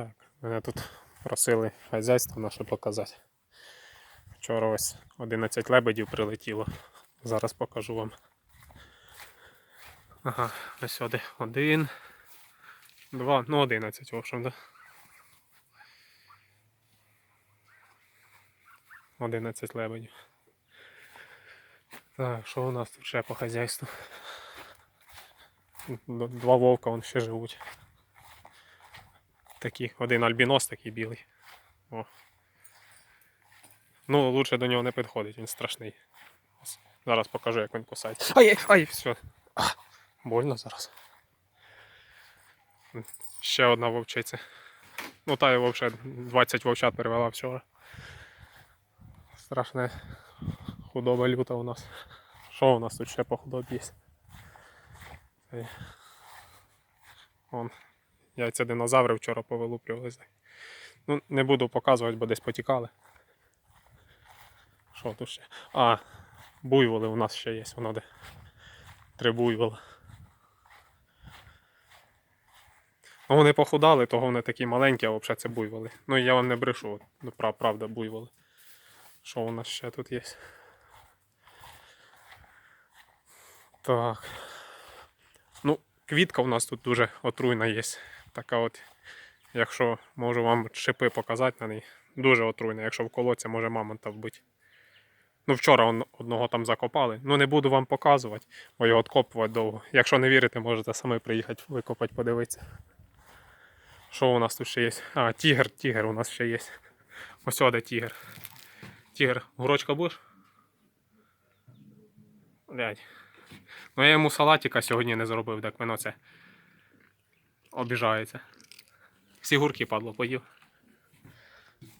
Так, мене тут просили хазяйство наше показати. Вчора ось 11 лебедів прилетіло. Зараз покажу вам. Ага, ось сюди. Один. Два, ну 11, в общем, да. 11 лебедів. Так, що у нас тут ще по хазяйству? Два вовка вон ще живуть. Такі, один альбінос такий білий. О. Ну, лучше до нього не підходить, він страшний. Зараз покажу, як він кусається. Ай, ай, все. А, больно зараз. Ще одна вовчиця. Ну, та й вовче 20 вовчат перевела вчора. Страшна худоба люта у нас. Що у нас тут ще по худобі є? Вон, яйця динозаври вчора повилуплювалися. Ну, не буду показувати, бо десь потікали. Що тут ще? А, буйволи у нас ще є, воно де. Три буйвола. Ну, вони похудали, того вони такі маленькі, а взагалі це буйволи. Ну я вам не брешу, ну, правда, буйволи. Що у нас ще тут є? Так. Ну, квітка у нас тут дуже отруйна є. Така от, якщо можу вам шипи показати на неї. Дуже отруйна, якщо вколоться, може мамонта вбити. Ну, вчора он- одного там закопали. Ну, не буду вам показувати, бо його откопувати довго. Якщо не вірите, можете самі приїхати викопати, подивитися. Що у нас тут ще є? А, тігр, тігр у нас ще є. Ось де тігр. Тігр, гурочка будеш? Блядь. Ну я йому салатика сьогодні не зробив, так воно це обіжається. Всі гурки падло поїв.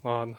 Ладно.